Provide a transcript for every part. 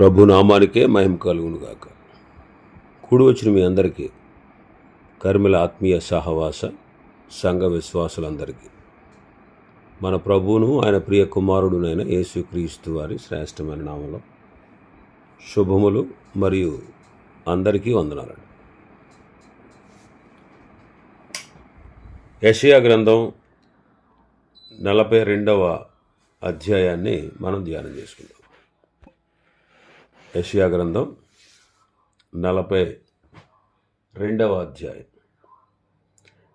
ప్రభు నామానికే మహిమ కలుగునుగాక. కూడి వచ్చిన మీ అందరికీ కర్మిల ఆత్మీయ సహవాస సంఘ విశ్వాసులందరికీ. మన ప్రభువును ఆయన ప్రియ కుమారుడునైన యేసుక్రీస్తు వారి శ్రేష్టమైన నామంలో శుభములు మరియు అందరికీ వందనాలండి. యషయా గ్రంథం నలభై రెండవ అధ్యాయాన్ని మనం ధ్యానం చేసుకుందాం. యషియా గ్రంథం నలభై రెండవ అధ్యాయం.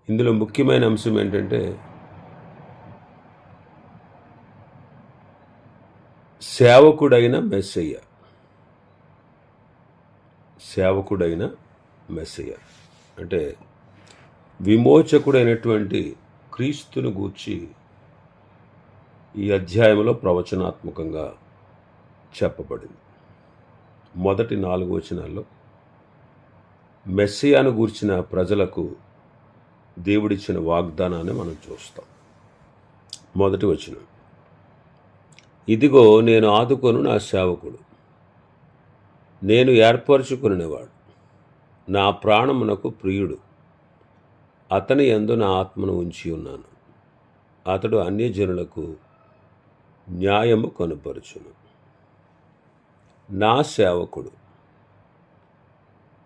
ఇందులో ముఖ్యమైన అంశం ఏంటంటే సేవకుడైన మెస్సయ్య. సేవకుడైన మెస్సయ్య. అంటే విమోచకుడైనటువంటి క్రీస్తును గూర్చి ఈ అధ్యాయంలో ప్రవచనాత్మకంగా చెప్పబడింది. మొదటి నాలుగు వచనాల్లో మెస్సియాను గూర్చిన ప్రజలకు దేవుడిచ్చిన వాగ్దానాన్ని మనం చూస్తాం. మొదటి వచనం. ఇదిగో నేను ఆదుకొను నా సేవకుడు. నేను ఏర్పరచుకునేవాడు నా ప్రాణమునకు ప్రియుడు. అతని ఎందు నా ఆత్మను ఉంచి ఉన్నాను. అతడు అన్యజనులకు న్యాయము కనుపరుచును. నా సేవకుడు.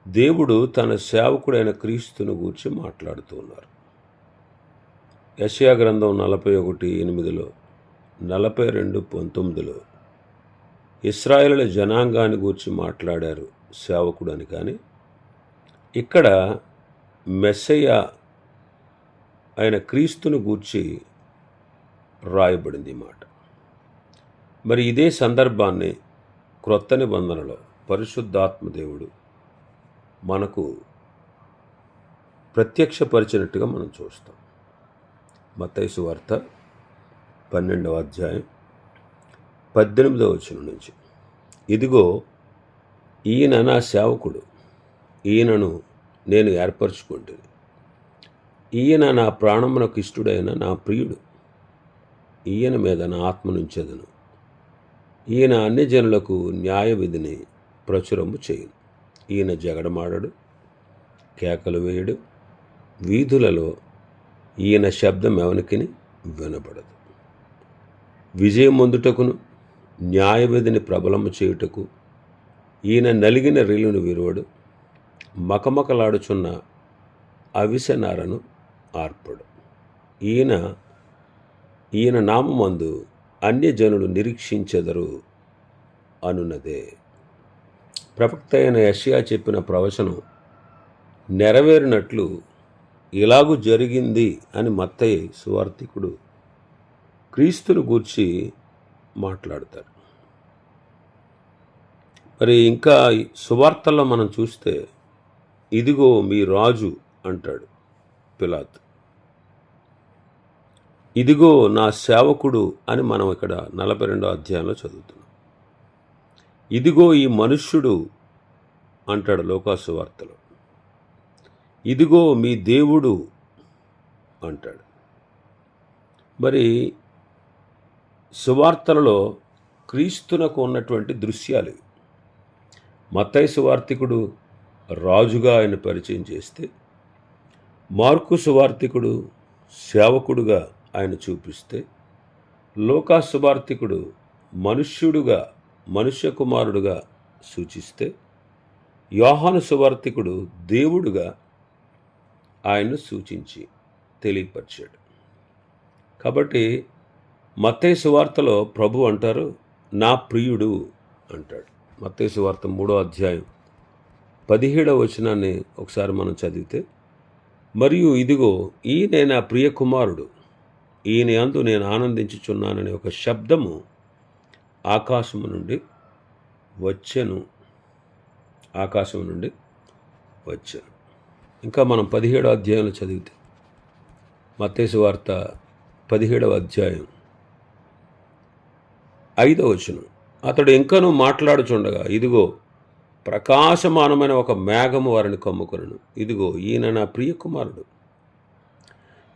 దేవుడు తన సేవకుడైన క్రీస్తును గూర్చి మాట్లాడుతూ ఉన్నారు. యశయా గ్రంథం నలభై ఒకటి ఎనిమిదిలో నలభై రెండు పంతొమ్మిదిలో ఇస్రాయేలుల జనాంగాన్ని గూర్చి మాట్లాడారు సేవకుడు అని. కానీ ఇక్కడ మెస్సయ్య ఆయన క్రీస్తును గూర్చి రాయబడింది మాట. మరి ఇదే సందర్భాన్ని క్రొత్త నిబంధనలో పరిశుద్ధాత్మ దేవుడు మనకు ప్రత్యక్షపరిచినట్టుగా మనం చూస్తాం. మతైసు వార్త పన్నెండవ అధ్యాయం పద్దెనిమిదవ వచనం నుంచి. ఇదిగో ఈయన నా సేవకుడు ఈయనను నేను ఏర్పరచుకుంటుంది ఈయన నా ప్రాణమునకు ఇష్టడైన నా ప్రియుడు ఈయన మీద నా ఆత్మ నుంచేదను. ఈయన అన్ని జనులకు న్యాయ విధిని ప్రచురము చేయను. ఈయన జగడమాడడు కేకలు వేయడు వీధులలో ఈయన శబ్దం ఎవనికిని వినబడదు. విజయం ముందుటకును న్యాయ విధిని ప్రబలము చేయుటకు ఈయన నలిగిన రీలును విరువడు మకమకలాడుచున్న అవిసెనారను ఆర్పడు. ఈయన ఈయన నామందు అన్యజనులు నిరీక్షించెదరు అనున్నదే. ప్రవక్త అయిన యషియా చెప్పిన ప్రవచనం నెరవేరినట్లు ఇలాగూ జరిగింది అని మత్తయ్య సువార్థికుడు క్రీస్తును గూర్చి మాట్లాడతారు మరి ఇంకా సువార్తల్లో మనం చూస్తే ఇదిగో మీ రాజు అంటాడు పిలాత్. ఇదిగో నా సేవకుడు అని మనం ఇక్కడ నలభై రెండో అధ్యాయంలో చదువుతున్నాం. ఇదిగో ఈ మనుష్యుడు అంటాడు లోకాసు వార్తలో. ఇదిగో మీ దేవుడు అంటాడు. మరి సువార్తలలో క్రీస్తునకు ఉన్నటువంటి దృశ్యాలు మత్తై మత్తయి సువార్తికుడు రాజుగా ఆయన పరిచయం చేస్తే మార్కు సువార్తికుడు సేవకుడుగా ఆయన చూపిస్తే లోకాసుభార్తికుడు మనుష్యుడుగా మనుష్య కుమారుడుగా సూచిస్తే యోహాను సువార్థికుడు దేవుడుగా ఆయన్ను సూచించి తెలియపరిచాడు. కాబట్టి మత్తే సువార్తలో ప్రభు అంటారు నా ప్రియుడు అంటాడు. మత్తే సువార్త మూడో అధ్యాయం పదిహేడవ వచనాన్ని ఒకసారి మనం చదివితే మరియు ఇదిగో ఈయన నా ప్రియ కుమారుడు. ఈయన అందు నేను ఆనందించుచున్నాననే ఒక శబ్దము ఆకాశము నుండి వచ్చెను. ఆకాశం నుండి వచ్చాను. ఇంకా మనం పదిహేడో అధ్యాయంలో చదివితే మత్తేసు వార్త పదిహేడవ అధ్యాయం ఐదవ వచనం. అతడు ఇంకనూ మాట్లాడుచుండగా ఇదిగో ప్రకాశమానమైన ఒక మేఘము వారిని కమ్ముకొనను. ఇదిగో ఈయన నా ప్రియకుమారుడు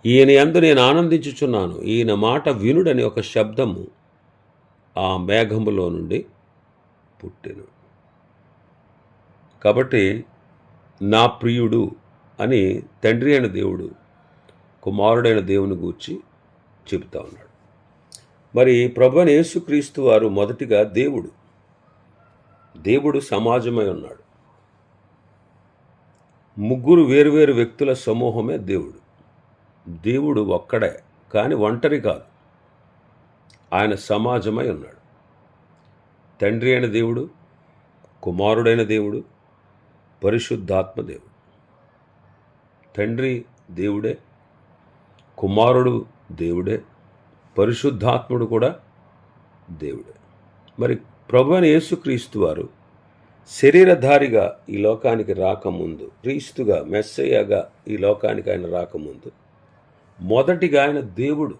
ఈయన ఎందు నేను ఆనందించుచున్నాను. ఈయన మాట వినుడని ఒక శబ్దము ఆ మేఘములో నుండి పుట్టెను. కాబట్టి నా ప్రియుడు అని తండ్రి అయిన దేవుడు కుమారుడైన దేవుని గూర్చి చెబుతా ఉన్నాడు. మరి ప్రభు యేసుక్రీస్తు వారు మొదటిగా దేవుడు దేవుడు సమాజమై ఉన్నాడు. ముగ్గురు వేరువేరు వ్యక్తుల సమూహమే దేవుడు. దేవుడు ఒక్కడే కానీ ఒంటరి కాదు. ఆయన సమాజమై ఉన్నాడు. తండ్రి అయిన దేవుడు కుమారుడైన దేవుడు పరిశుద్ధాత్మ దేవుడు. తండ్రి దేవుడే కుమారుడు దేవుడే పరిశుద్ధాత్ముడు కూడా దేవుడే. మరి ప్రభు అయిన యేసుక్రీస్తు వారు శరీరధారిగా ఈ లోకానికి రాకముందు క్రీస్తుగా మెస్సయ్యగా ఈ లోకానికి ఆయన రాకముందు మొదటిగా ఆయన దేవుడు.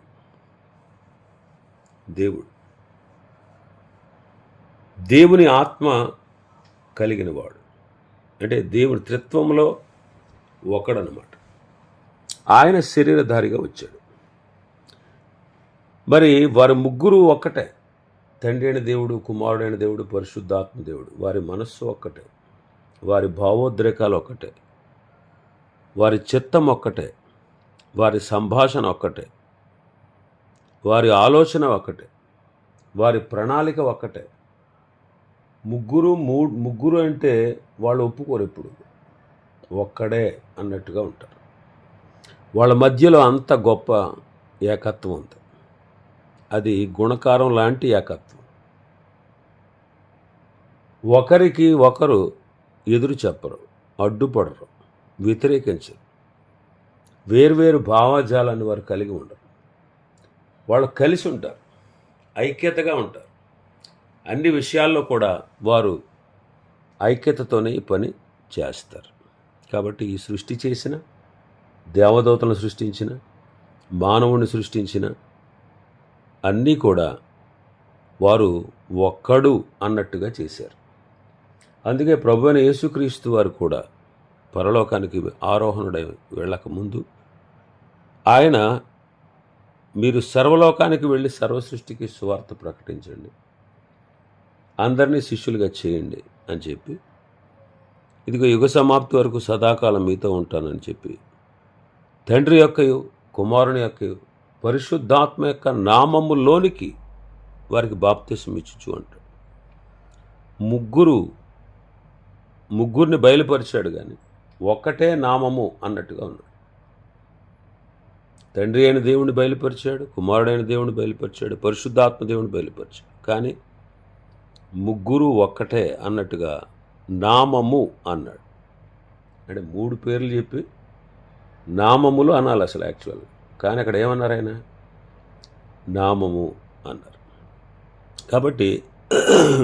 దేవుడు. దేవుని ఆత్మ కలిగినవాడు. అంటే దేవుని త్రిత్వంలో ఒకడనమాట ఆయన శరీరధారిగా వచ్చాడు. మరి వారి ముగ్గురు ఒక్కటే. తండ్రి అయిన దేవుడు కుమారుడైన దేవుడు పరిశుద్ధాత్మ దేవుడు. వారి మనస్సు ఒక్కటే. వారి భావోద్రేకాలు ఒక్కటే. వారి చిత్తం ఒక్కటే. వారి సంభాషణ ఒక్కటే. వారి ఆలోచన ఒక్కటే. వారి ప్రణాళిక ఒక్కటే. ముగ్గురు మూ ముగ్గురు అంటే వాళ్ళు ఒప్పుకోరు ఎప్పుడు. ఒక్కడే అన్నట్టుగా ఉంటారు. వాళ్ళ మధ్యలో అంత గొప్ప ఏకత్వం ఉంది. అది గుణకారం లాంటి ఏకత్వం. ఒకరికి ఒకరు ఎదురు చెప్పరు అడ్డుపడరు వ్యతిరేకించరు. వేర్వేరు భావజాలాన్ని వారు కలిగి ఉండరు. వాళ్ళు కలిసి ఉంటారు. ఐక్యతగా ఉంటారు. అన్ని విషయాల్లో కూడా వారు ఐక్యతతోనే ఈ పని చేస్తారు. కాబట్టి ఈ సృష్టి చేసిన దేవదూతలను సృష్టించిన మానవుని సృష్టించిన అన్నీ కూడా వారు ఒక్కడు అన్నట్టుగా చేశారు. అందుకే ప్రభు అయిన యేసుక్రీస్తు వారు కూడా పరలోకానికి ఆరోహణుడై వెళ్ళక ముందు ఆయన మీరు సర్వలోకానికి వెళ్ళి సర్వసృష్టికి సువార్త ప్రకటించండి. అందరినీ శిష్యులుగా చేయండి అని చెప్పి ఇదిగో యుగ సమాప్తి వరకు సదాకాలం మీతో ఉంటానని చెప్పి తండ్రి యొక్కయు కుమారుని యొక్కయు పరిశుద్ధాత్మ యొక్క నామములోనికి వారికి బాప్తిసం ఇచ్చుచు అంటాడు. ముగ్గురు ముగ్గురిని బయలుపరిచాడు కానీ ఒక్కటే నామము అన్నట్టుగా ఉన్నాడు. తండ్రి అయిన దేవుని బయలుపరిచాడు కుమారుడైన దేవుని బయలుపరిచాడు పరిశుద్ధాత్మ దేవుని బయలుపరిచాడు. కానీ ముగ్గురు ఒక్కటే అన్నట్టుగా నామము అన్నాడు. అంటే మూడు పేర్లు చెప్పి నామములు అనాలి అసలు యాక్చువల్ కానీ అక్కడ ఏమన్నారు ఆయన? నామము అన్నారు. కాబట్టి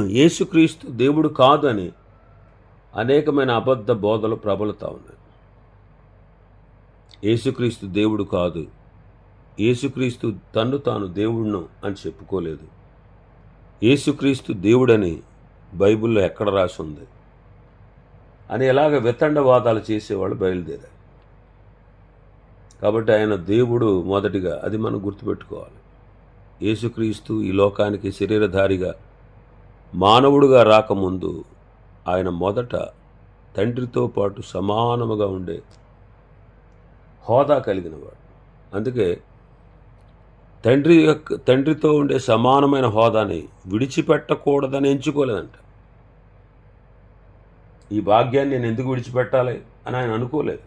యేసుక్రీస్తు దేవుడు కాదు అని అనేకమైన అబద్ధ బోధలు ప్రబలుతూ ఉన్నాయి. యేసుక్రీస్తు దేవుడు కాదు యేసుక్రీస్తు తన్ను తాను దేవుడును అని చెప్పుకోలేదు. యేసుక్రీస్తు దేవుడని బైబిల్లో ఎక్కడ రాసి ఉంది? అని ఎలాగ వితండవాదాలు చేసేవాళ్ళు బయలుదేరారు. కాబట్టి ఆయన దేవుడు మొదటిగా అది మనం గుర్తుపెట్టుకోవాలి. యేసుక్రీస్తు ఈ లోకానికి శరీరధారిగా మానవుడుగా రాకముందు ఆయన మొదట తండ్రితో పాటు సమానముగా ఉండే హోదా కలిగినవాడు. అందుకే తండ్రి యొక్క తండ్రితో ఉండే సమానమైన హోదాని విడిచిపెట్టకూడదని ఎంచుకోలేదంట. ఈ భాగ్యాన్ని నేను ఎందుకు విడిచిపెట్టాలి అని ఆయన అనుకోలేదు.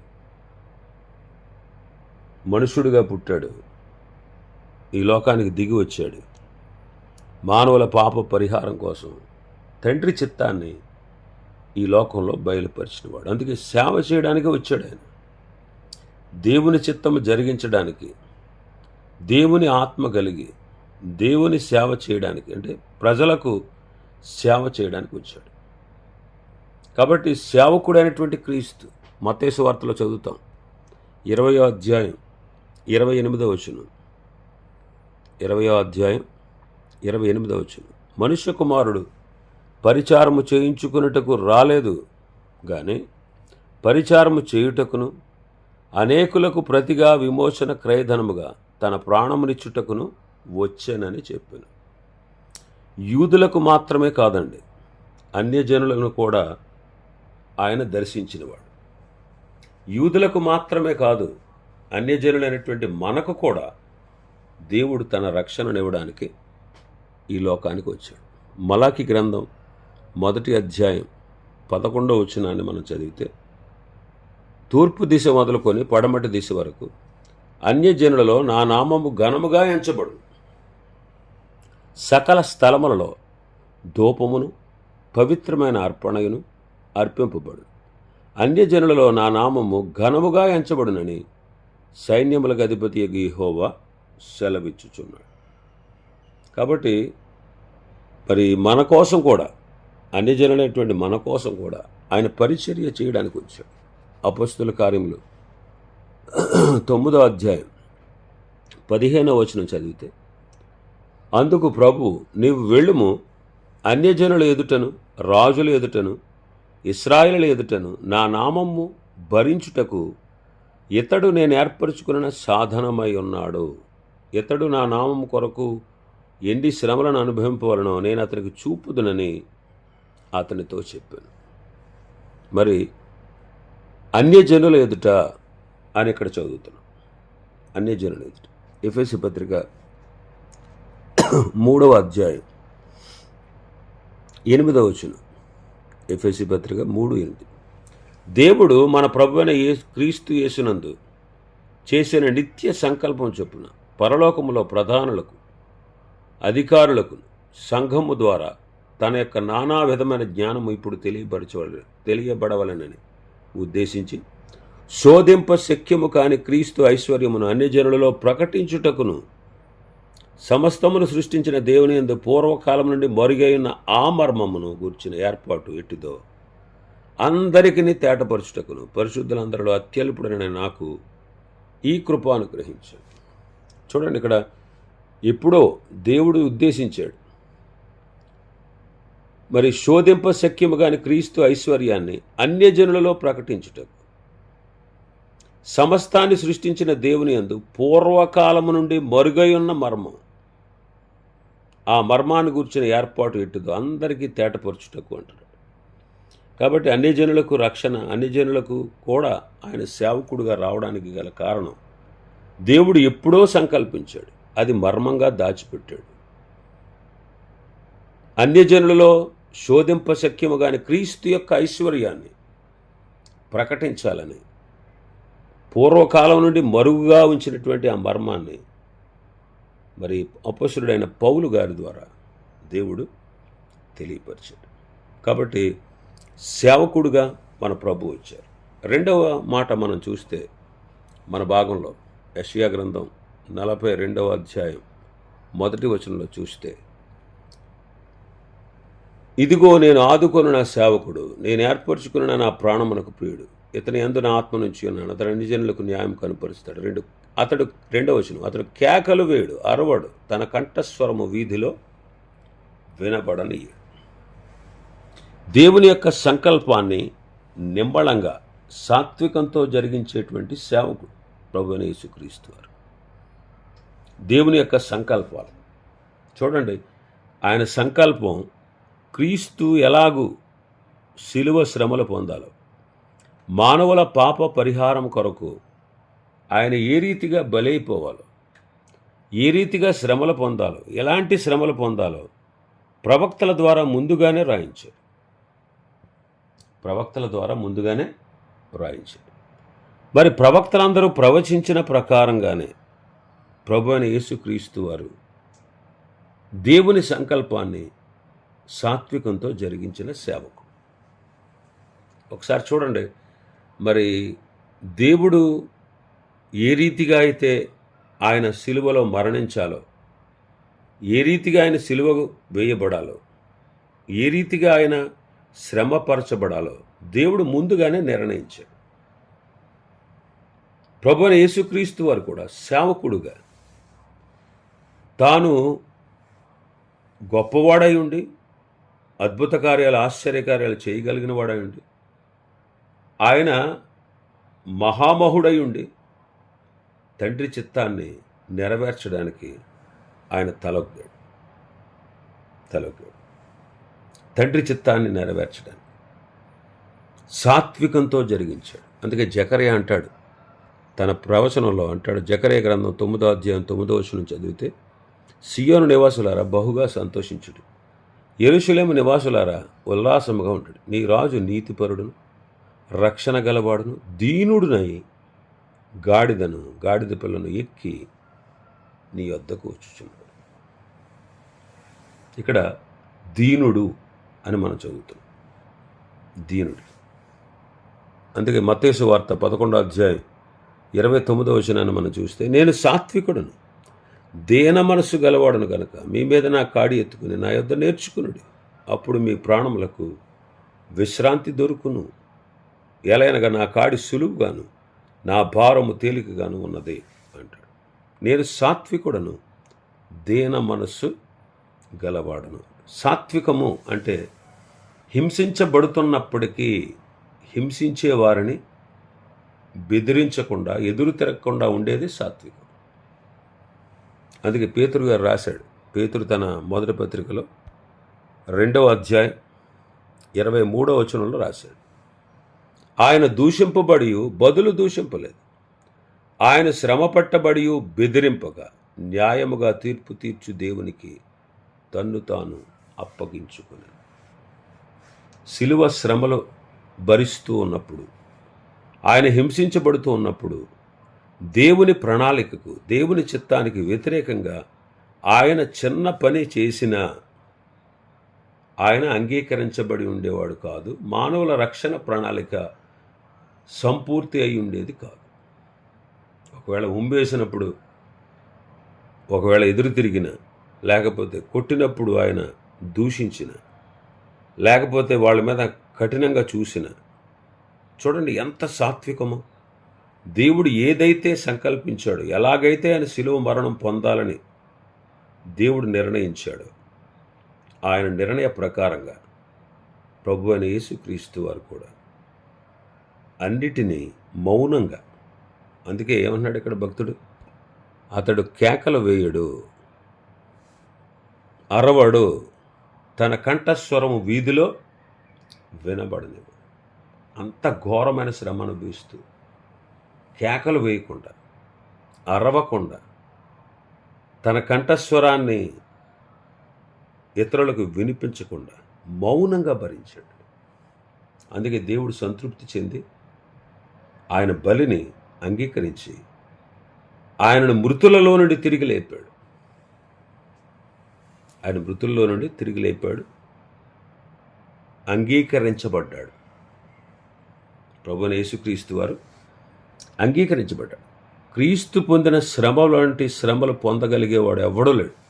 మనుషుడిగా పుట్టాడు. ఈ లోకానికి దిగి వచ్చాడు. మానవుల పాప పరిహారం కోసం తండ్రి చిత్తాన్ని ఈ లోకంలో బయలుపరిచినవాడు. అందుకే సేవ చేయడానికి వచ్చాడు ఆయన. దేవుని చిత్తము జరిగించడానికి దేవుని ఆత్మ కలిగి దేవుని సేవ చేయడానికి అంటే ప్రజలకు సేవ చేయడానికి వచ్చాడు. కాబట్టి సేవకుడైనటువంటి క్రీస్తు మతేసు వార్తలో చదువుతాం. ఇరవయో అధ్యాయం ఇరవై ఎనిమిదో వచనం. ఇరవయో అధ్యాయం ఇరవై ఎనిమిదో వచనం. మనుష్య కుమారుడు పరిచారము చేయించుకున్నటకు రాలేదు కానీ పరిచారము చేయుటకును అనేకులకు ప్రతిగా విమోచన క్రయధనముగా తన ప్రాణమునిచ్చుటకును వచ్చానని చెప్పాను. యూదులకు మాత్రమే కాదండి అన్యజనులను కూడా ఆయన దర్శించినవాడు. యూదులకు మాత్రమే కాదు అన్యజనులైనటువంటి మనకు కూడా దేవుడు తన రక్షణనివ్వడానికి ఈ లోకానికి వచ్చాడు. మలాకి గ్రంథం మొదటి అధ్యాయం పదకొండవ వచనాన్ని మనం చదివితే తూర్పు దిశ మొదలుకొని పడమటి దిశ వరకు అన్యజనులలో నా నామము ఘనముగా ఎంచబడు సకల స్థలములలో ధూపమును పవిత్రమైన అర్పణయును అర్పింపబడు అన్యజనులలో నా నామము ఘనముగా ఎంచబడునని సైన్యములకు అధిపతి గీహోవా సెలవిచ్చుచున్నాడు. కాబట్టి మరి మన కోసం కూడా అన్యజనులైనటువంటి మన కోసం కూడా ఆయన పరిచర్య చేయడానికి వచ్చాడు. అపస్తుల కార్యములు తొమ్మిదో అధ్యాయం. పదిహేనో వచనం చదివితే అందుకు ప్రభు నీవు వెళ్ళుము అన్యజనుల ఎదుటను రాజుల ఎదుటను ఇస్రాయిల ఎదుటను నా నామము భరించుటకు ఇతడు నేను ఏర్పరచుకున్న సాధనమై ఉన్నాడు. ఇతడు నా నామము కొరకు ఎన్ని శ్రమలను అనుభవింపవలనో నేను అతనికి చూపుదునని అతనితో చెప్పాను. మరి అన్యజనుల ఎదుట అని ఇక్కడ చదువుతున్నాం. అన్నీ ఎదుట. ఎఫ్ఎస్సి పత్రిక మూడవ అధ్యాయం. ఎనిమిదవ వచ్చిన ఎఫ్ఎస్సి పత్రిక మూడు ఎనిమిది. దేవుడు మన ప్రభువైన ఏ క్రీస్తు యేసునందు చేసిన నిత్య సంకల్పం చొప్పున పరలోకములో ప్రధానులకు అధికారులకు సంఘము ద్వారా తన యొక్క నానా విధమైన జ్ఞానము ఇప్పుడు తెలియపరచవల తెలియబడవలనని ఉద్దేశించి శోధింప శక్యము కాని క్రీస్తు ఐశ్వర్యమును అన్ని జనులలో ప్రకటించుటకును సమస్తమును సృష్టించిన దేవుని ఎందు పూర్వకాలం నుండి మరుగైన ఆ మర్మమును గూర్చిన ఏర్పాటు ఎట్టిదో అందరికీ తేటపరుచుటకును. పరిశుద్ధులందరిలో అత్యల్పుడైన నాకు ఈ కృప అనుగ్రహించాడు చూడండి ఇక్కడ ఎప్పుడో దేవుడు ఉద్దేశించాడు మరి శోధింప శక్యము కాని క్రీస్తు ఐశ్వర్యాన్ని అన్యజనులలో ప్రకటించుటకు. సమస్తాన్ని సృష్టించిన దేవుని యందు పూర్వకాలము నుండి మరుగై ఉన్న మర్మం. ఆ మర్మాన్ని గురించిన ఏర్పాటు ఎట్టుదో అందరికీ తేటపరుచుటకు అంటున్నాడు. కాబట్టి అన్ని జనులకు రక్షణ అన్ని జనులకు కూడా ఆయన సేవకుడుగా రావడానికి గల కారణం దేవుడు ఎప్పుడో సంకల్పించాడు. అది మర్మంగా దాచిపెట్టాడు. అన్యజనులలో శోధింపశక్యము కాని క్రీస్తు యొక్క ఐశ్వర్యాన్ని ప్రకటించాలని పూర్వకాలం నుండి మరుగుగా ఉంచినటువంటి ఆ మర్మాన్ని మరి అపసురుడైన పౌలు గారి ద్వారా దేవుడు తెలియపరిచాడు. కాబట్టి సేవకుడుగా మన ప్రభు వచ్చారు. రెండవ మాట మనం చూస్తే మన భాగంలో యషియా గ్రంథం నలభై రెండవ అధ్యాయం మొదటి వచనంలో చూస్తే ఇదిగో నేను ఆదుకొను నా సేవకుడు నేను ఏర్పరచుకున్న నా ప్రాణమునకు ప్రియుడు. ఇతని ఎందు నా ఆత్మ నుంచి ఉన్నాను అతడు అన్ని జనులకు న్యాయం కనుపరుస్తాడు. రెండు అతడు రెండవ వచనం. అతడు కేకలు వేడు అరవడు తన కంఠస్వరము వీధిలో వినబడనీయడు దేవుని యొక్క సంకల్పాన్ని నింబళంగా సాత్వికంతో జరిగించేటువంటి సేవకుడు ప్రభుని యేసుక్రీస్తు వారు. దేవుని యొక్క సంకల్పాలు. చూడండి ఆయన సంకల్పం క్రీస్తు ఎలాగూ శిలువ శ్రమలు పొందాలో. మానవుల పాప పరిహారం కొరకు ఆయన ఏ రీతిగా బలైపోవాలో ఏ రీతిగా శ్రమలు పొందాలో ఎలాంటి శ్రమలు పొందాలో ప్రవక్తల ద్వారా ముందుగానే రాయించారు ప్రవక్తల ద్వారా ముందుగానే రాయించారు మరి ప్రవక్తలందరూ ప్రవచించిన ప్రకారంగానే ప్రభు అయిన యేసుక్రీస్తు వారు దేవుని సంకల్పాన్ని సాత్వికంతో జరిగించిన సేవకు ఒకసారి చూడండి మరి దేవుడు ఏ రీతిగా అయితే ఆయన సిలువలో మరణించాలో ఏ రీతిగా ఆయన సిలువ వేయబడాలో ఏ రీతిగా ఆయన శ్రమపరచబడాలో దేవుడు ముందుగానే నిర్ణయించాడు. ప్రభుని యేసుక్రీస్తు వారు కూడా సేవకుడుగా తాను గొప్పవాడై ఉండి అద్భుత కార్యాలు ఆశ్చర్యకార్యాలు చేయగలిగిన వాడై ఉండి ఆయన మహామహుడై ఉండి తండ్రి చిత్తాన్ని నెరవేర్చడానికి ఆయన తలొగ్గాడు. తలొగ్గాడు. తండ్రి చిత్తాన్ని నెరవేర్చడానికి సాత్వికంతో జరిగించాడు. అందుకే జకరే అంటాడు తన ప్రవచనంలో అంటాడు జకరే గ్రంథం తొమ్మిదో అధ్యాయం తొమ్మిదో వచనం చదివితే సియోను నివాసులారా బహుగా సంతోషించుడు. ఎరుషులేము నివాసులారా ఉల్లాసముగా ఉంటాడు నీ రాజు నీతిపరుడును. రక్షణ గలవాడును దీనుడునై గాడిదను గాడిద పిల్లను ఎక్కి నీ వద్దకు వచ్చుచున్నాడు. ఇక్కడ దీనుడు అని మనం చదువుతున్నాం. దీనుడు. అందుకే మతేసు వార్త పదకొండో అధ్యాయం ఇరవై తొమ్మిదో వచనాన్ని మనం చూస్తే నేను సాత్వికుడను దేన మనస్సు గలవాడను గనక మీ మీద నా కాడి ఎత్తుకుని నా యొద్ద నేర్చుకునుడి. అప్పుడు మీ ప్రాణములకు విశ్రాంతి దొరుకును. ఎలయనగా నా కాడి సులువుగాను నా భారము తేలికగాను ఉన్నది అంటాడు. నేను సాత్వికుడను దేన మనస్సు గలవాడను. సాత్వికము అంటే హింసించబడుతున్నప్పటికీ హింసించే వారిని బెదిరించకుండా ఎదురు తిరగకుండా ఉండేది సాత్వికం. అందుకే పేతురు గారు రాశాడు పేతురు తన మొదటి పత్రికలో రెండవ అధ్యాయం ఇరవై మూడవ వచనంలో రాశాడు. ఆయన దూషింపబడి బదులు దూషింపలేదు. ఆయన శ్రమ పట్టబడి బెదిరింపగా న్యాయముగా తీర్పు తీర్చు దేవునికి తన్ను తాను అప్పగించుకుని శిలువ శ్రమలు భరిస్తూ ఉన్నప్పుడు ఆయన హింసించబడుతూ ఉన్నప్పుడు దేవుని ప్రణాళికకు దేవుని చిత్తానికి వ్యతిరేకంగా ఆయన చిన్న పని చేసిన ఆయన అంగీకరించబడి ఉండేవాడు కాదు. మానవుల రక్షణ ప్రణాళిక సంపూర్తి అయి ఉండేది కాదు. ఒకవేళ ఉమ్మేసినప్పుడు ఒకవేళ ఎదురు తిరిగిన లేకపోతే కొట్టినప్పుడు ఆయన దూషించిన లేకపోతే వాళ్ళ మీద కఠినంగా చూసిన చూడండి ఎంత సాత్వికమో. దేవుడు ఏదైతే సంకల్పించాడో ఎలాగైతే ఆయన శిలువ మరణం పొందాలని దేవుడు నిర్ణయించాడు ఆయన నిర్ణయ ప్రకారంగా ప్రభు అయిన యేసుక్రీస్తు వారు కూడా అన్నిటినీ మౌనంగా. అందుకే ఏమన్నాడు ఇక్కడ భక్తుడు? అతడు కేకలు వేయడు. అరవడు తన కంఠస్వరము వీధిలో వినబడని అంత ఘోరమైన శ్రమ అనుభవిస్తూ కేకలు వేయకుండా అరవకుండా తన కంఠస్వరాన్ని ఇతరులకు వినిపించకుండా మౌనంగా భరించాడు. అందుకే దేవుడు సంతృప్తి చెంది ఆయన బలిని అంగీకరించి ఆయనను మృతులలో నుండి తిరిగి లేపాడు. ఆయన మృతుల్లో నుండి తిరిగి లేపాడు. అంగీకరించబడ్డాడు. ప్రభుని యేసుక్రీస్తు వారు అంగీకరించబడ్డాడు క్రీస్తు పొందిన శ్రమ లాంటి శ్రమలు పొందగలిగేవాడు ఎవడూ లేడు.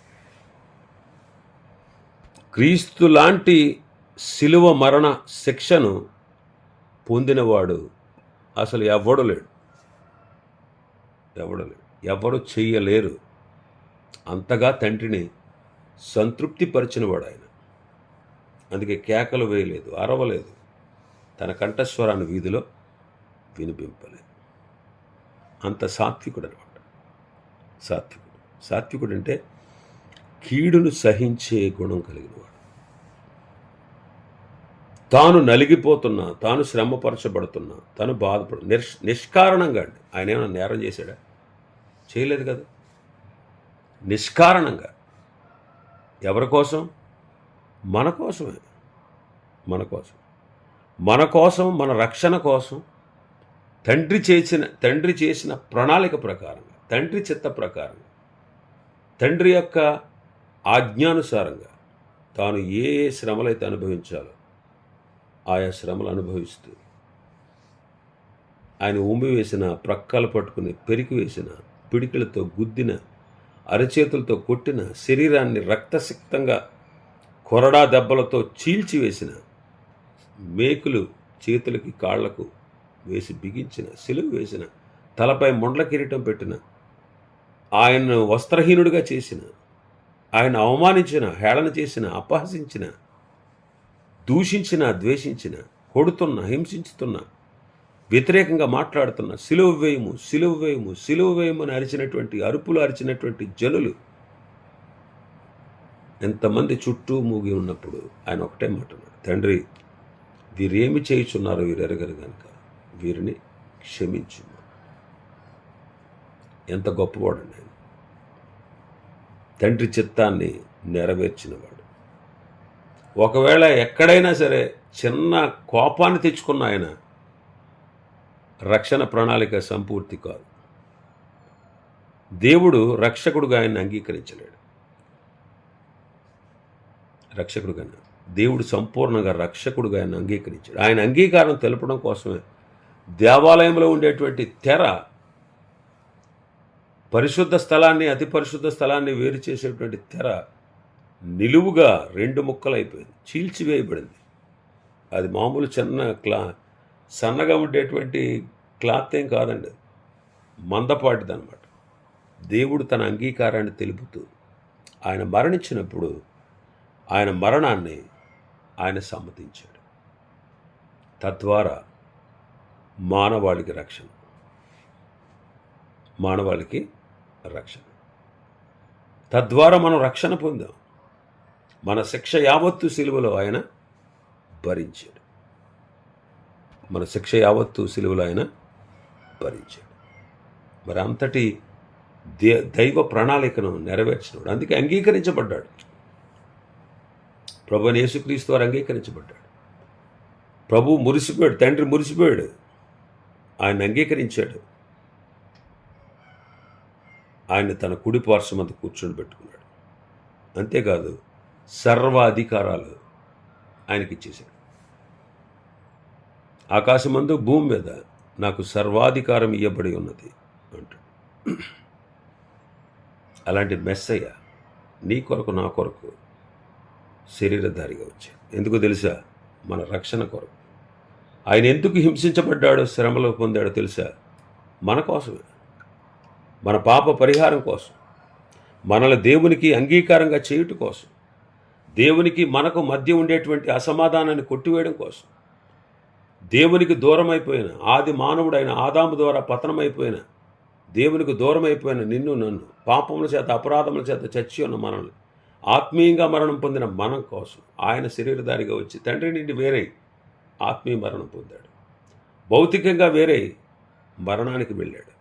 క్రీస్తు లాంటి శిలువ మరణ శిక్షను పొందినవాడు అసలు ఎవడు లేడు. ఎవడు లేడు. ఎవరు చెయ్యలేరు. అంతగా తండ్రిని సంతృప్తిపరిచినవాడు ఆయన. అందుకే కేకలు వేయలేదు అరవలేదు. తన కంఠస్వరాన్ని వీధిలో వినిపింపలేదు. అంత సాత్వికుడు అనమాట సాత్వికుడు. సాత్వికుడు అంటే కీడును సహించే గుణం కలిగినవాడు. తాను నలిగిపోతున్నా తాను శ్రమపరచబడుతున్నా తను బాధపడు నిష్ నిష్కారణంగా అండి. ఆయన ఏమైనా నేరం చేశాడా? చేయలేదు కదా. నిష్కారణంగా. ఎవరి కోసం? మన కోసమే. మన కోసం. మన కోసం మన రక్షణ కోసం తండ్రి చేసిన తండ్రి చేసిన ప్రణాళిక ప్రకారంగా తండ్రి చిత్త ప్రకారంగా తండ్రి యొక్క ఆజ్ఞానుసారంగా తాను ఏ ఏ శ్రమలైతే అనుభవించాలో ఆయా శ్రమలు అనుభవిస్తూ. ఆయన ఉమ్మి వేసిన ప్రక్కలు పట్టుకుని పెరికి వేసిన పిడికిలతో గుద్దిన అరచేతులతో కొట్టిన శరీరాన్ని రక్తసిక్తంగా కొరడా దెబ్బలతో చీల్చివేసిన మేకులు చేతులకి కాళ్ళకు వేసి బిగించిన సిలువ వేసిన తలపై ముండ్ల కిరీటం పెట్టిన ఆయన్ను వస్త్రహీనుడిగా చేసిన ఆయన అవమానించిన హేళన చేసిన అపహసించిన దూషించిన ద్వేషించిన కొడుతున్న హింసించుతున్న వ్యతిరేకంగా మాట్లాడుతున్న సిలువ వేయము సిలువ వేయము సిలువ వేయము అని అరిచినటువంటి అరుపులు అరిచినటువంటి జనులు ఎంతమంది చుట్టూ మూగి ఉన్నప్పుడు ఆయన ఒకటే మాట తండ్రి వీరేమి చేయుచున్నారో వీరు ఎరగరు కనుక వీరిని క్షమించు ఎంత గొప్పవాడండి ఆయన. తండ్రి చిత్తాన్ని నెరవేర్చినవాడు. ఒకవేళ ఎక్కడైనా సరే చిన్న కోపాన్ని తెచ్చుకున్న ఆయన రక్షణ ప్రణాళిక సంపూర్తి కాదు. దేవుడు రక్షకుడుగా ఆయన్ని అంగీకరించలేడు. రక్షకుడుగా దేవుడు సంపూర్ణంగా రక్షకుడుగా ఆయన అంగీకరించాడు. ఆయన అంగీకారం తెలపడం కోసమే దేవాలయంలో ఉండేటువంటి తెర పరిశుద్ధ స్థలాన్ని అతి పరిశుద్ధ స్థలాన్ని వేరు చేసేటువంటి తెర నిలువుగా రెండు ముక్కలైపోయింది. చీల్చివేయబడింది అది మామూలు చిన్న క్లా సన్నగా ఉండేటువంటి క్లాత్ ఏం కాదండి. మందపాటిదనమాట. దేవుడు తన అంగీకారాన్ని తెలుపుతూ ఆయన మరణించినప్పుడు ఆయన మరణాన్ని ఆయన సమ్మతించాడు. తద్వారా మానవాళికి రక్షణ. మానవాళికి రక్షణ. తద్వారా మనం రక్షణ పొందాం. మన శిక్ష యావత్తు సిలువలో ఆయన భరించాడు. మన శిక్ష యావత్తు సిలువలో ఆయన భరించాడు. మరి అంతటి దే దైవ ప్రణాళికను నెరవేర్చినాడు. అందుకే అంగీకరించబడ్డాడు. ప్రభు యేసుక్రీస్తు వారు అంగీకరించబడ్డాడు. ప్రభు మురిసిపోయాడు తండ్రి మురిసిపోయాడు. ఆయన అంగీకరించాడు. ఆయన తన కుడి పార్శ్వమంత కూర్చొని పెట్టుకున్నాడు. అంతేకాదు సర్వ అధికారాలు ఆయనకి ఇచ్చేశాడు ఆకాశమందు భూమి మీద నాకు సర్వాధికారం ఇవ్వబడి ఉన్నది అంటాడు. అలాంటి మెస్సయ్య నీ కొరకు నా కొరకు శరీరధారిగా వచ్చాడు. ఎందుకు తెలుసా? మన రక్షణ కొరకు. ఆయన ఎందుకు హింసించబడ్డాడో శ్రమలో పొందాడో తెలుసా? మన కోసమే. మన పాప పరిహారం కోసం. మనల్ని దేవునికి అంగీకారంగా చేయుట కోసం. దేవునికి మనకు మధ్య ఉండేటువంటి అసమాధానాన్ని కొట్టివేయడం కోసం. దేవునికి దూరం అయిపోయిన ఆది మానవుడైన ఆదాము ద్వారా పతనమైపోయిన దేవునికి దూరం అయిపోయిన నిన్ను నన్ను పాపముల చేత అపరాధముల చేత చచ్చి ఉన్న మనల్ని ఆత్మీయంగా మరణం పొందిన మనం కోసం ఆయన శరీరధారిగా వచ్చి తండ్రి నుండి వేరే ఆత్మీయ మరణం పొందాడు. భౌతికంగా వేరే మరణానికి వెళ్ళాడు.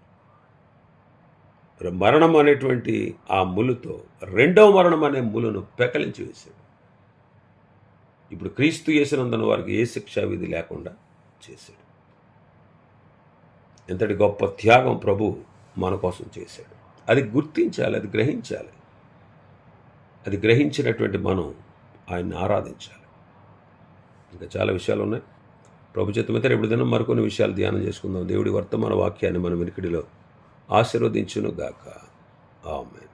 మరణం అనేటువంటి ఆ ములుతో రెండవ మరణం అనే ములును పెకలించి వేశాడు. ఇప్పుడు క్రీస్తు చేసినందున వారికి ఏ శిక్షా విధి లేకుండా చేశాడు. ఎంతటి గొప్ప త్యాగం ప్రభు మన కోసం చేశాడు. అది గుర్తించాలి అది గ్రహించాలి. అది గ్రహించినటువంటి మనం ఆయన్ని ఆరాధించాలి. ఇంకా చాలా విషయాలు ఉన్నాయి. ప్రభు చిత్తమైతే రేపు దినం మరికొన్ని విషయాలు ధ్యానం చేసుకుందాం. దేవుడి వర్తమాన వాక్యాన్ని మన వినికిడిలో ఆశీర్వదించును గాక ఆమెన్.